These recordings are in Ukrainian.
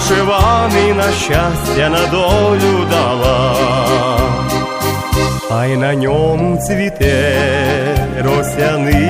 вишиваний на щастя на долю дала. А й на ньому цвіте росяниста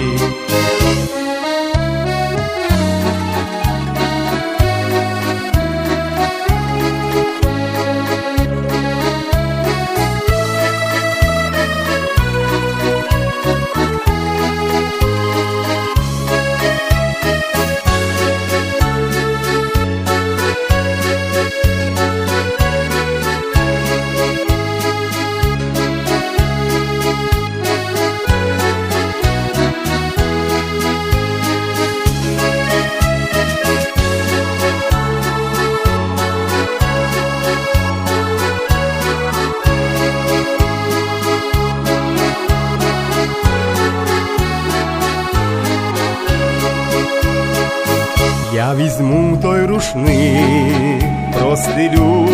Я візьму той рушник, простилю,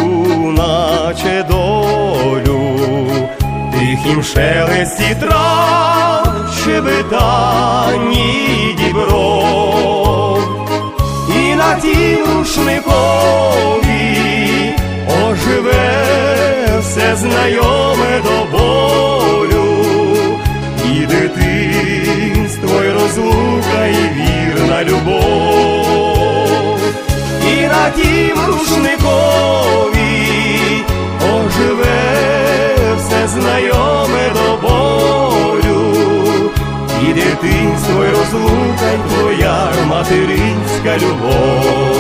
наче долю, тихім шелесті трав, щебетанні дібро, і на тім рушникові на рушникові оживе все знайоме до болю, і дитинство, і розлука, твоя материнська любов.